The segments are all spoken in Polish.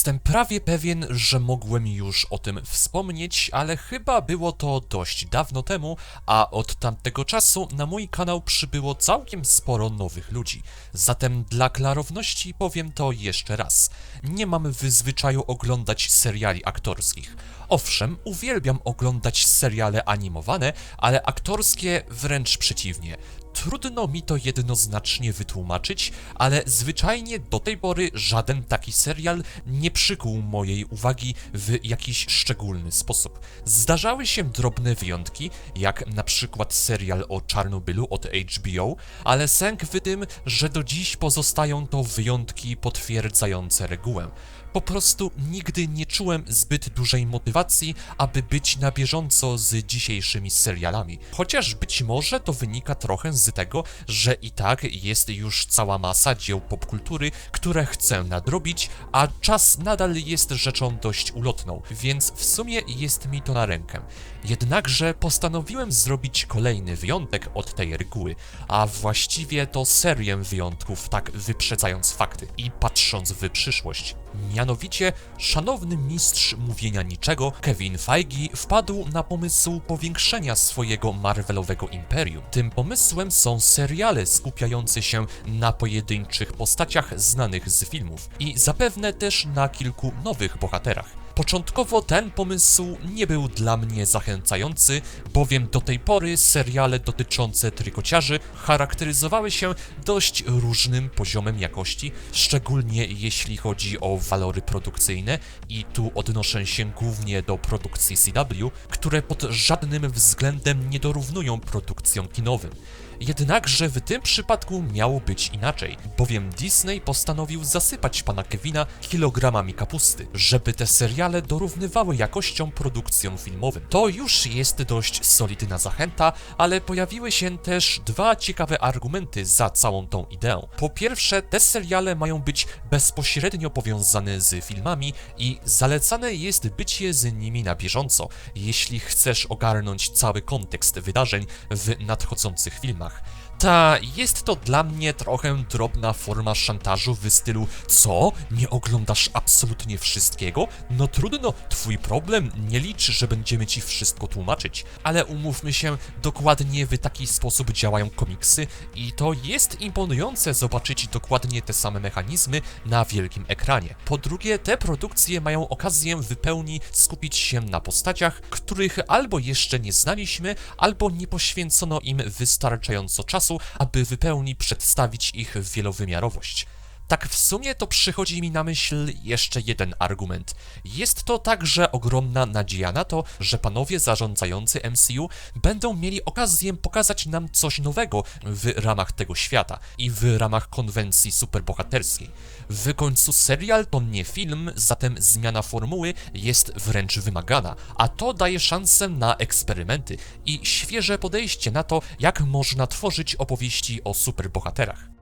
Jestem prawie pewien, że mogłem już o tym wspomnieć, ale chyba było to dość dawno temu, a od tamtego czasu na mój kanał przybyło całkiem sporo nowych ludzi. Zatem dla klarowności powiem to jeszcze raz. Nie mam w zwyczaju oglądać seriali aktorskich. Owszem, uwielbiam oglądać seriale animowane, ale aktorskie wręcz przeciwnie. Trudno mi to jednoznacznie wytłumaczyć, ale zwyczajnie do tej pory żaden taki serial nie przykuł mojej uwagi w jakiś szczególny sposób. Zdarzały się drobne wyjątki, jak na przykład serial o Czarnobylu od HBO, ale sęk w tym, że do dziś pozostają to wyjątki potwierdzające regułę. Po prostu nigdy nie czułem zbyt dużej motywacji, aby być na bieżąco z dzisiejszymi serialami. Chociaż być może to wynika trochę z tego, że i tak jest już cała masa dzieł popkultury, które chcę nadrobić, a czas nadal jest rzeczą dość ulotną, więc w sumie jest mi to na rękę. Jednakże postanowiłem zrobić kolejny wyjątek od tej reguły, a właściwie to serię wyjątków, tak wyprzedzając fakty i patrząc w przyszłość. Mianowicie, szanowny mistrz mówienia niczego, Kevin Feige wpadł na pomysł powiększenia swojego Marvelowego imperium. Tym pomysłem są seriale skupiające się na pojedynczych postaciach znanych z filmów i zapewne też na kilku nowych bohaterach. Początkowo ten pomysł nie był dla mnie zachęcający, bowiem do tej pory seriale dotyczące trykociarzy charakteryzowały się dość różnym poziomem jakości, szczególnie jeśli chodzi o walory produkcyjne i tu odnoszę się głównie do produkcji CW, które pod żadnym względem nie dorównują produkcjom kinowym. Jednakże w tym przypadku miało być inaczej, bowiem Disney postanowił zasypać pana Kevina kilogramami kapusty, żeby te seriale dorównywały jakością produkcjom filmowym. To już jest dość solidna zachęta, ale pojawiły się też dwa ciekawe argumenty za całą tą ideą. Po pierwsze, te seriale mają być bezpośrednio powiązane z filmami i zalecane jest bycie z nimi na bieżąco, jeśli chcesz ogarnąć cały kontekst wydarzeń w nadchodzących filmach. filmach Ta, jest to dla mnie trochę drobna forma szantażu w stylu Co? Nie oglądasz absolutnie wszystkiego? No trudno, twój problem, nie licz, że będziemy ci wszystko tłumaczyć. Ale umówmy się, dokładnie w taki sposób działają komiksy i to jest imponujące zobaczyć dokładnie te same mechanizmy na wielkim ekranie. Po drugie, te produkcje mają okazję w pełni skupić się na postaciach, których albo jeszcze nie znaliśmy, albo nie poświęcono im wystarczająco czasu, aby w pełni przedstawić ich wielowymiarowość. Tak w sumie to przychodzi mi na myśl jeszcze jeden argument. Jest to także ogromna nadzieja na to, że panowie zarządzający MCU będą mieli okazję pokazać nam coś nowego w ramach tego świata i w ramach konwencji superbohaterskiej. W końcu serial to nie film, zatem zmiana formuły jest wręcz wymagana, a to daje szansę na eksperymenty i świeże podejście na to, jak można tworzyć opowieści o superbohaterach.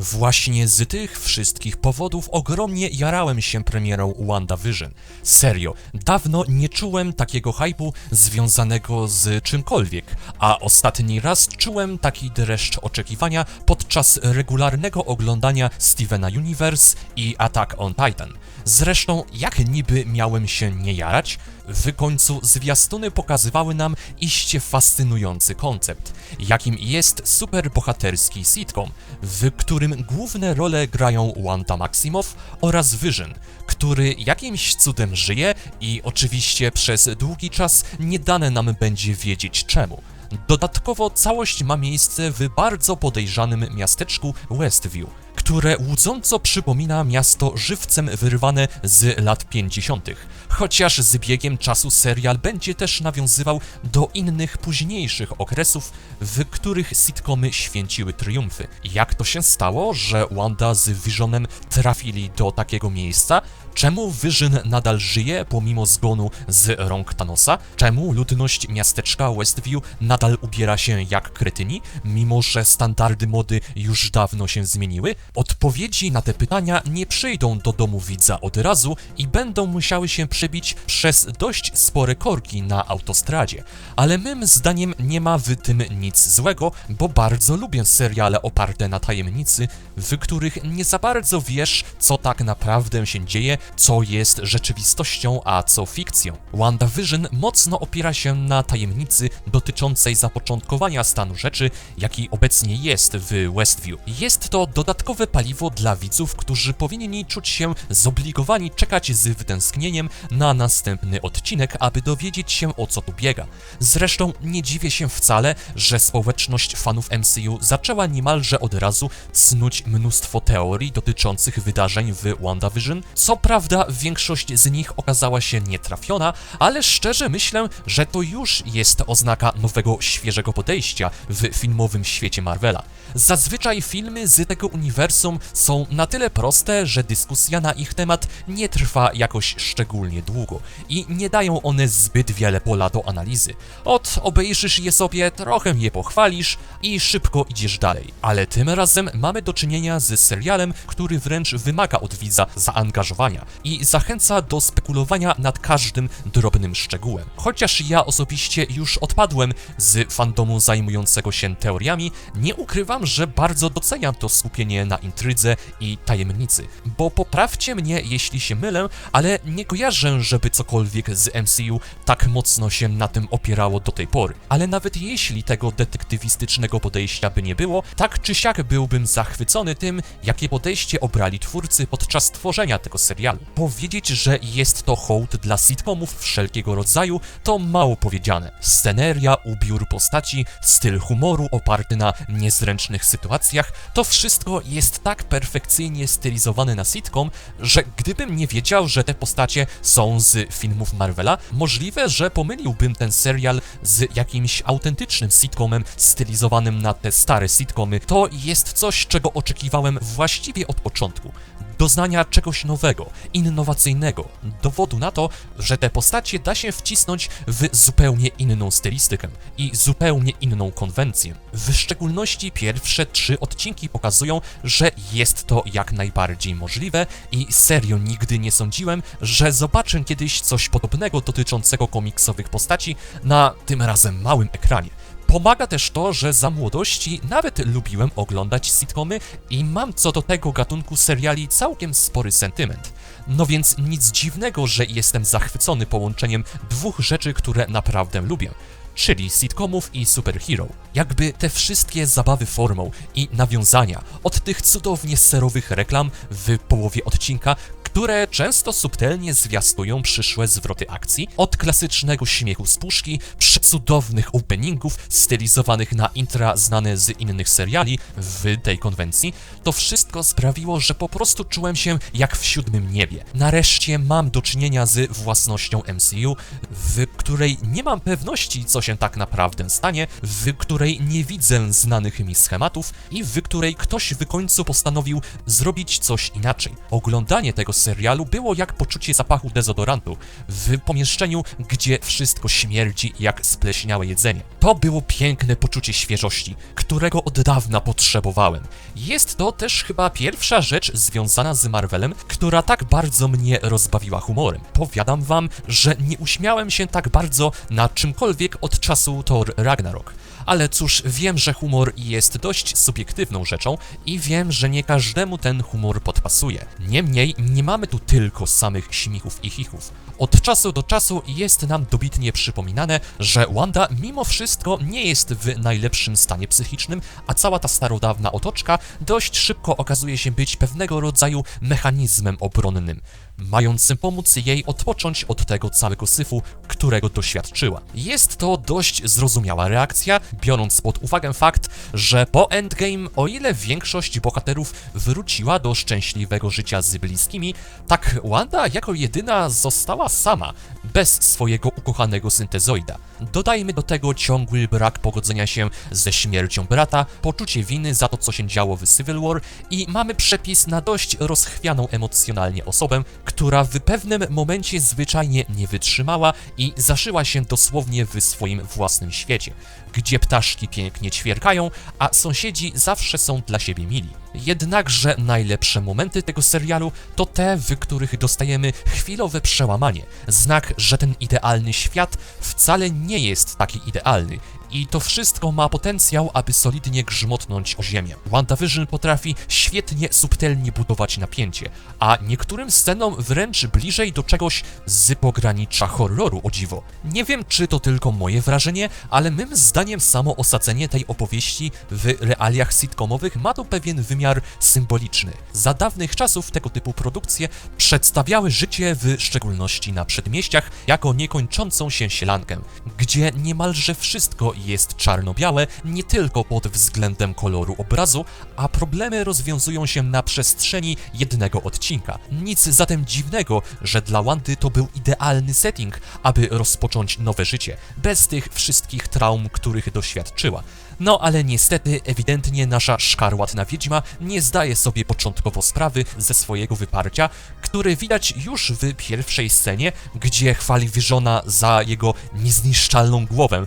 Właśnie z tych wszystkich powodów ogromnie jarałem się premierą WandaVision. Serio, dawno nie czułem takiego hypu związanego z czymkolwiek, a ostatni raz czułem taki dreszcz oczekiwania podczas regularnego oglądania Stevena Universe i Attack on Titan. Zresztą, jak niby miałem się nie jarać? W końcu zwiastuny pokazywały nam iście fascynujący koncept, jakim jest superbohaterski sitcom, w którym główne role grają Wanda Maximoff oraz Vision, który jakimś cudem żyje i oczywiście przez długi czas nie dane nam będzie wiedzieć czemu. Dodatkowo całość ma miejsce w bardzo podejrzanym miasteczku Westview, które łudząco przypomina miasto żywcem wyrwane z lat 50. Chociaż z biegiem czasu serial będzie też nawiązywał do innych późniejszych okresów, w których sitcomy święciły triumfy. Jak to się stało, że Wanda z Visionem trafili do takiego miejsca? Czemu Vision nadal żyje pomimo zgonu z rąk Thanosa? Czemu ludność miasteczka Westview nadal ubiera się jak kretyni, mimo że standardy mody już dawno się zmieniły? Odpowiedzi na te pytania nie przyjdą do domu widza od razu i będą musiały się przebić przez dość spore korki na autostradzie. Ale mym zdaniem nie ma w tym nic złego, bo bardzo lubię seriale oparte na tajemnicy, w których nie za bardzo wiesz, co tak naprawdę się dzieje, co jest rzeczywistością, a co fikcją. WandaVision mocno opiera się na tajemnicy dotyczącej zapoczątkowania stanu rzeczy, jaki obecnie jest w Westview. Jest to dodatkowe paliwo dla widzów, którzy powinni czuć się zobligowani czekać z wytęsknieniem na następny odcinek, aby dowiedzieć się o co tu biega. Zresztą nie dziwię się wcale, że społeczność fanów MCU zaczęła niemalże od razu snuć mnóstwo teorii dotyczących wydarzeń w WandaVision. Co prawda, większość z nich okazała się nietrafiona, ale szczerze myślę, że to już jest oznaka nowego, świeżego podejścia w filmowym świecie Marvela. Zazwyczaj filmy z tego uniwersum są na tyle proste, że dyskusja na ich temat nie trwa jakoś szczególnie długo i nie dają one zbyt wiele pola do analizy. Od obejrzysz je sobie, trochę je pochwalisz i szybko idziesz dalej. Ale tym razem mamy do czynienia z serialem, który wręcz wymaga od widza zaangażowania i zachęca do spekulowania nad każdym drobnym szczegółem. Chociaż ja osobiście już odpadłem z fandomu zajmującego się teoriami, nie ukrywam, że bardzo doceniam to skupienie na intrydze i tajemnicy. Bo poprawcie mnie, jeśli się mylę, ale nie kojarzę, żeby cokolwiek z MCU tak mocno się na tym opierało do tej pory. Ale nawet jeśli tego detektywistycznego podejścia by nie było, tak czy siak byłbym zachwycony tym, jakie podejście obrali twórcy podczas tworzenia tego serialu. Powiedzieć, że jest to hołd dla sitcomów wszelkiego rodzaju, to mało powiedziane. Sceneria, ubiór postaci, styl humoru oparty na niezręcznych sytuacjach, to wszystko jest tak perfekcyjnie stylizowane na sitcom, że gdybym nie wiedział, że te postacie są z filmów Marvela, możliwe, że pomyliłbym ten serial z jakimś autentycznym sitcomem stylizowanym na te stare sitcomy. To jest coś, czego oczekiwałem właściwie od początku doznania czegoś nowego, innowacyjnego, dowodu na to, że te postacie da się wcisnąć w zupełnie inną stylistykę i zupełnie inną konwencję. W szczególności pierwsze trzy odcinki pokazują, że jest to jak najbardziej możliwe i serio nigdy nie sądziłem, że zobaczę kiedyś coś podobnego dotyczącego komiksowych postaci na tym razem małym ekranie. Pomaga też to, że za młodości nawet lubiłem oglądać sitcomy i mam co do tego gatunku seriali całkiem spory sentyment. No więc nic dziwnego, że jestem zachwycony połączeniem dwóch rzeczy, które naprawdę lubię czyli sitcomów i superhero. Jakby te wszystkie zabawy formą i nawiązania od tych cudownie serowych reklam w połowie odcinka, które często subtelnie zwiastują przyszłe zwroty akcji, od klasycznego śmiechu z puszki, przecudownych openingów stylizowanych na intra znane z innych seriali w tej konwencji, to wszystko sprawiło, że po prostu czułem się jak w siódmym niebie. Nareszcie mam do czynienia z własnością MCU, w której nie mam pewności, co się tak naprawdę stanie, w której nie widzę znanych mi schematów i w której ktoś w końcu postanowił zrobić coś inaczej. Oglądanie tego serialu było jak poczucie zapachu dezodorantu w pomieszczeniu, gdzie wszystko śmierdzi jak spleśniałe jedzenie. To było piękne poczucie świeżości, którego od dawna potrzebowałem. Jest to też chyba pierwsza rzecz związana z Marvelem, która tak bardzo mnie rozbawiła humorem. Powiadam wam, że nie uśmiałem się tak bardzo na czymkolwiek od czasu Thor Ragnarok. Ale cóż, wiem, że humor jest dość subiektywną rzeczą i wiem, że nie każdemu ten humor podpasuje. Niemniej nie mamy tu tylko samych śmichów i chichów. Od czasu do czasu jest nam dobitnie przypominane, że Wanda mimo wszystko nie jest w najlepszym stanie psychicznym, a cała ta starodawna otoczka dość szybko okazuje się być pewnego rodzaju mechanizmem obronnym mającym pomóc jej odpocząć od tego całego syfu, którego doświadczyła. Jest to dość zrozumiała reakcja, biorąc pod uwagę fakt, że po Endgame, o ile większość bohaterów wróciła do szczęśliwego życia z bliskimi, tak Wanda jako jedyna została sama, bez swojego ukochanego syntezoida. Dodajmy do tego ciągły brak pogodzenia się ze śmiercią brata, poczucie winy za to, co się działo w Civil War i mamy przepis na dość rozchwianą emocjonalnie osobę, która w pewnym momencie zwyczajnie nie wytrzymała i zaszyła się dosłownie w swoim własnym świecie, gdzie ptaszki pięknie ćwierkają, a sąsiedzi zawsze są dla siebie mili. Jednakże najlepsze momenty tego serialu to te, w których dostajemy chwilowe przełamanie, znak, że ten idealny świat wcale nie jest taki idealny i to wszystko ma potencjał, aby solidnie grzmotnąć o ziemię. WandaVision potrafi świetnie, subtelnie budować napięcie, a niektórym scenom wręcz bliżej do czegoś z pogranicza horroru, o dziwo. Nie wiem, czy to tylko moje wrażenie, ale mym zdaniem samo osadzenie tej opowieści w realiach sitcomowych ma tu pewien wymiar symboliczny. Za dawnych czasów tego typu produkcje przedstawiały życie, w szczególności na przedmieściach, jako niekończącą się sielankę, gdzie niemalże wszystko jest czarno-białe nie tylko pod względem koloru obrazu, a problemy rozwiązują się na przestrzeni jednego odcinka. Nic zatem dziwnego, że dla Wandy to był idealny setting, aby rozpocząć nowe życie, bez tych wszystkich traum, których doświadczyła. No ale niestety, ewidentnie nasza szkarłatna wiedźma nie zdaje sobie początkowo sprawy ze swojego wyparcia, który widać już w pierwszej scenie, gdzie chwali Visiona za jego niezniszczalną głowę.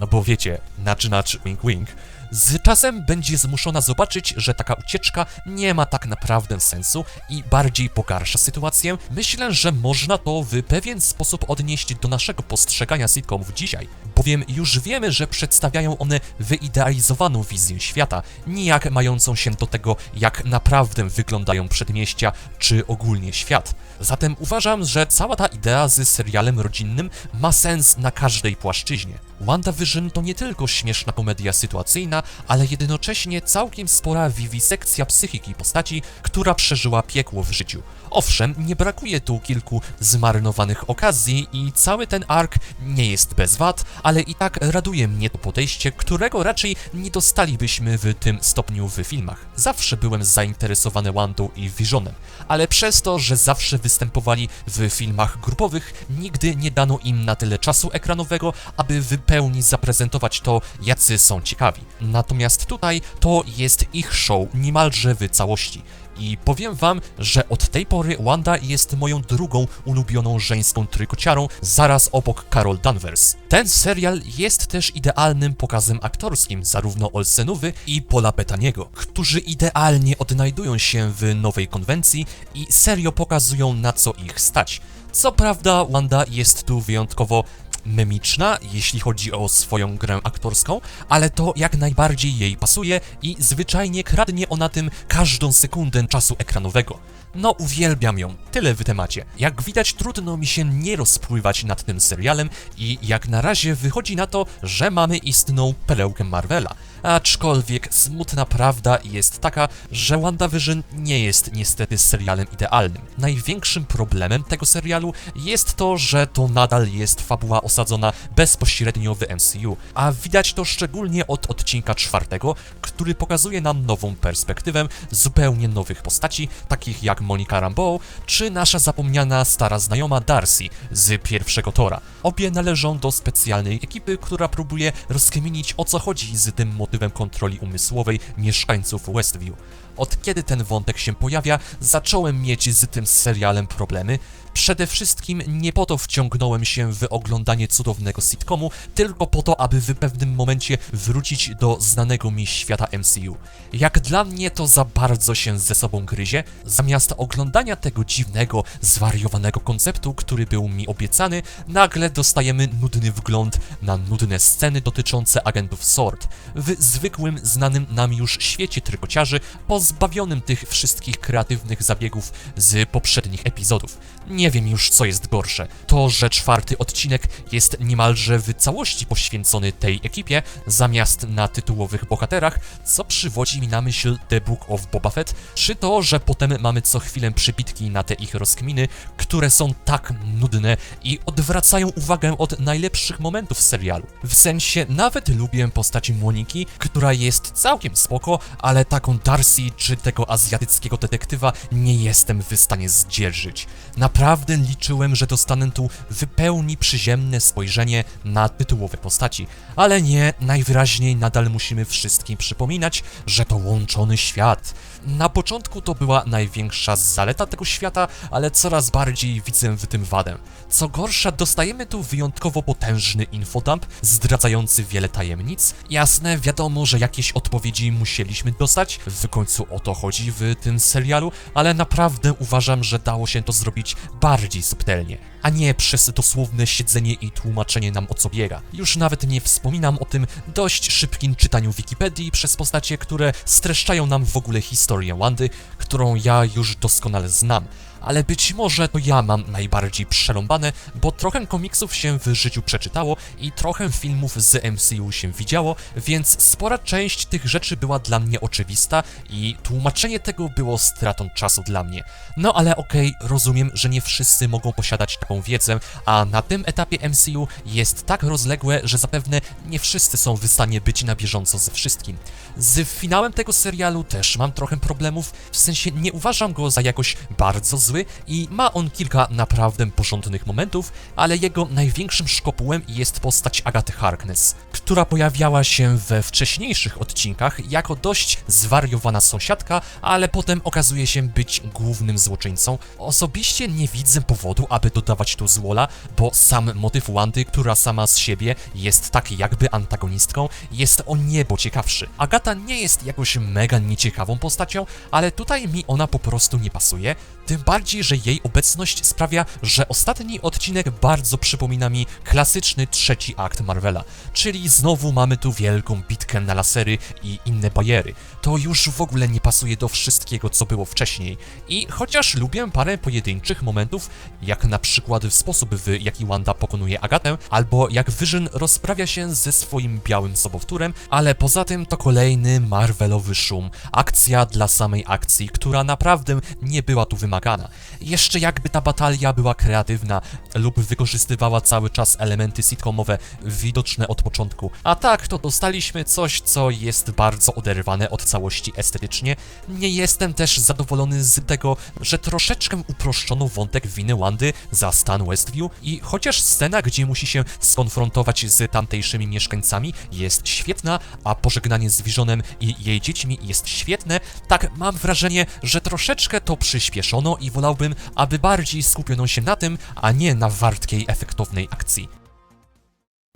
No bo wiecie, nudge nudge, wink wink. Z czasem będzie zmuszona zobaczyć, że taka ucieczka nie ma tak naprawdę sensu i bardziej pogarsza sytuację. Myślę, że można to w pewien sposób odnieść do naszego postrzegania sitcomów dzisiaj, bowiem już wiemy, że przedstawiają one wyidealizowaną wizję świata, nijak mającą się do tego, jak naprawdę wyglądają przedmieścia czy ogólnie świat. Zatem uważam, że cała ta idea z serialem rodzinnym ma sens na każdej płaszczyźnie. WandaVision to nie tylko śmieszna komedia sytuacyjna, ale jednocześnie całkiem spora wiwisekcja psychiki postaci, która przeżyła piekło w życiu. Owszem, nie brakuje tu kilku zmarnowanych okazji i cały ten ark nie jest bez wad, ale i tak raduje mnie to podejście, którego raczej nie dostalibyśmy w tym stopniu w filmach. Zawsze byłem zainteresowany Wandą i Visionem, ale przez to, że zawsze występowali w filmach grupowych, nigdy nie dano im na tyle czasu ekranowego, aby w pełni zaprezentować to, jacy są ciekawi. Natomiast tutaj to jest ich show niemalże w całości. I powiem wam, że od tej pory Wanda jest moją drugą ulubioną żeńską trykociarą, zaraz obok Carol Danvers. Ten serial jest też idealnym pokazem aktorskim zarówno Olsenowy i Paula Bettaniego, którzy idealnie odnajdują się w nowej konwencji i serio pokazują na co ich stać. Co prawda, Wanda jest tu wyjątkowo memiczna, jeśli chodzi o swoją grę aktorską, ale to jak najbardziej jej pasuje i zwyczajnie kradnie ona tym każdą sekundę czasu ekranowego. No, uwielbiam ją. Tyle w temacie. Jak widać, trudno mi się nie rozpływać nad tym serialem i jak na razie wychodzi na to, że mamy istną perełkę Marvela. Aczkolwiek smutna prawda jest taka, że WandaVision nie jest niestety serialem idealnym. Największym problemem tego serialu jest to, że to nadal jest fabuła osadzona bezpośrednio w MCU, a widać to szczególnie od odcinka czwartego, który pokazuje nam nową perspektywę zupełnie nowych postaci, takich jak Monica Rambeau, czy nasza zapomniana stara znajoma Darcy z pierwszego Tora. Obie należą do specjalnej ekipy, która próbuje rozkminić o co chodzi z tym motywem kontroli umysłowej mieszkańców Westview. Od kiedy ten wątek się pojawia, zacząłem mieć z tym serialem problemy. Przede wszystkim nie po to wciągnąłem się w oglądanie cudownego sitcomu, tylko po to, aby w pewnym momencie wrócić do znanego mi świata MCU. Jak dla mnie to za bardzo się ze sobą gryzie, zamiast oglądania tego dziwnego, zwariowanego konceptu, który był mi obiecany, nagle dostajemy nudny wgląd na nudne sceny dotyczące agentów S.W.O.R.D. w zwykłym, znanym nam już świecie trykociarzy, pozbawionym tych wszystkich kreatywnych zabiegów z poprzednich epizodów. Nie wiem już, co jest gorsze. To, że czwarty odcinek jest niemalże w całości poświęcony tej ekipie, zamiast na tytułowych bohaterach, co przywodzi mi na myśl The Book of Boba Fett, czy to, że potem mamy co chwilę przybitki na te ich rozkminy, które są tak nudne i odwracają uwagę od najlepszych momentów serialu. W sensie, nawet lubię postać Moniki, która jest całkiem spoko, ale taką Darcy czy tego azjatyckiego detektywa nie jestem w stanie zdzierżyć. Naprawdę naprawdę liczyłem, że dostanę tu wypełni przyziemne spojrzenie na tytułowe postaci. Ale nie, najwyraźniej nadal musimy wszystkim przypominać, że to łączony świat. Na początku to była największa zaleta tego świata, ale coraz bardziej widzę w tym wadę. Co gorsza, dostajemy tu wyjątkowo potężny infodump, zdradzający wiele tajemnic. Jasne, wiadomo, że jakieś odpowiedzi musieliśmy dostać, w końcu o to chodzi w tym serialu, ale naprawdę uważam, że dało się to zrobić bardziej subtelnie, a nie przez dosłowne siedzenie i tłumaczenie nam o co biega. Już nawet nie wspominam o tym dość szybkim czytaniu Wikipedii przez postacie, które streszczają nam w ogóle historię Wandy, którą ja już doskonale znam ale być może to ja mam najbardziej przerąbane, bo trochę komiksów się w życiu przeczytało i trochę filmów z MCU się widziało, więc spora część tych rzeczy była dla mnie oczywista i tłumaczenie tego było stratą czasu dla mnie. No ale okej, rozumiem, że nie wszyscy mogą posiadać taką wiedzę, a na tym etapie MCU jest tak rozległe, że zapewne nie wszyscy są w stanie być na bieżąco ze wszystkim. Z finałem tego serialu też mam trochę problemów, w sensie nie uważam go za jakoś bardzo zły, i ma on kilka naprawdę porządnych momentów, ale jego największym szkopułem jest postać Agaty Harkness, która pojawiała się we wcześniejszych odcinkach jako dość zwariowana sąsiadka, ale potem okazuje się być głównym złoczyńcą. Osobiście nie widzę powodu, aby dodawać tu złola, bo sam motyw Wandy, która sama z siebie jest tak jakby antagonistką, jest o niebo ciekawszy. Agata nie jest jakoś mega nieciekawą postacią, ale tutaj mi ona po prostu nie pasuje, tym bardziej, że jej obecność sprawia, że ostatni odcinek bardzo przypomina mi klasyczny trzeci akt Marvela, czyli znowu mamy tu wielką bitkę na lasery i inne bajery. To już w ogóle nie pasuje do wszystkiego, co było wcześniej. I chociaż lubię parę pojedynczych momentów, jak na przykład sposób, w jaki Wanda pokonuje Agatę, albo jak Vision rozprawia się ze swoim białym sobowtórem, ale poza tym to kolejny Marvelowy szum, akcja dla samej akcji, która naprawdę nie była tu wymagana. Jeszcze jakby ta batalia była kreatywna lub wykorzystywała cały czas elementy sitcomowe widoczne od początku. A tak, to dostaliśmy coś, co jest bardzo oderwane od całości estetycznie. Nie jestem też zadowolony z tego, że troszeczkę uproszczono wątek winy Wandy za stan Westview i chociaż scena, gdzie musi się skonfrontować z tamtejszymi mieszkańcami jest świetna, a pożegnanie z Visionem i jej dziećmi jest świetne, tak mam wrażenie, że troszeczkę to przyspieszono i wolałbym, aby bardziej skupiono się na tym, a nie na wartkiej, efektownej akcji.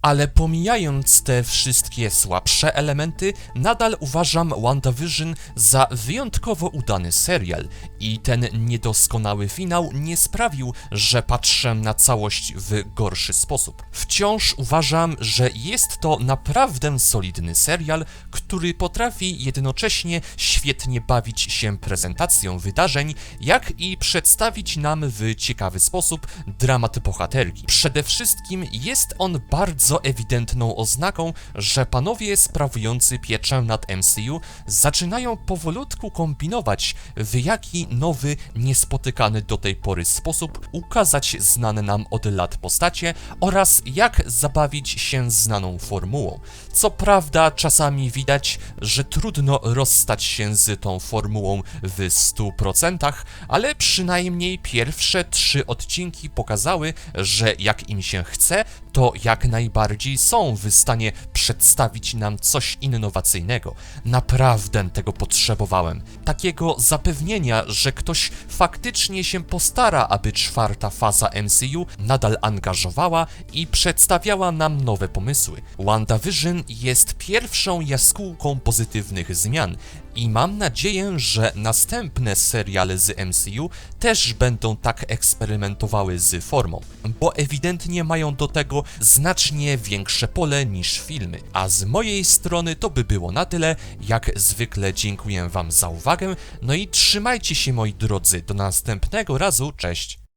Ale pomijając te wszystkie słabsze elementy, nadal uważam WandaVision za wyjątkowo udany serial i ten niedoskonały finał nie sprawił, że patrzę na całość w gorszy sposób. Wciąż uważam, że jest to naprawdę solidny serial, który potrafi jednocześnie świetnie bawić się prezentacją wydarzeń, jak i przedstawić nam w ciekawy sposób dramat bohaterki. Przede wszystkim jest on bardzo bardzo ewidentną oznaką, że panowie sprawujący pieczę nad MCU zaczynają powolutku kombinować, w jaki nowy, niespotykany do tej pory sposób ukazać znane nam od lat postacie oraz jak zabawić się znaną formułą. Co prawda, czasami widać, że trudno rozstać się z tą formułą w 100%, ale przynajmniej pierwsze trzy odcinki pokazały, że jak im się chce, to jak najbardziej są w stanie przedstawić nam coś innowacyjnego. Naprawdę tego potrzebowałem. Takiego zapewnienia, że ktoś faktycznie się postara, aby czwarta faza MCU nadal angażowała i przedstawiała nam nowe pomysły. WandaVision jest pierwszą jaskółką pozytywnych zmian i mam nadzieję, że następne seriale z MCU też będą tak eksperymentowały z formą, bo ewidentnie mają do tego znacznie większe pole niż filmy. A z mojej strony to by było na tyle. Jak zwykle dziękuję Wam za uwagę, no i trzymajcie się moi drodzy, do następnego razu, cześć!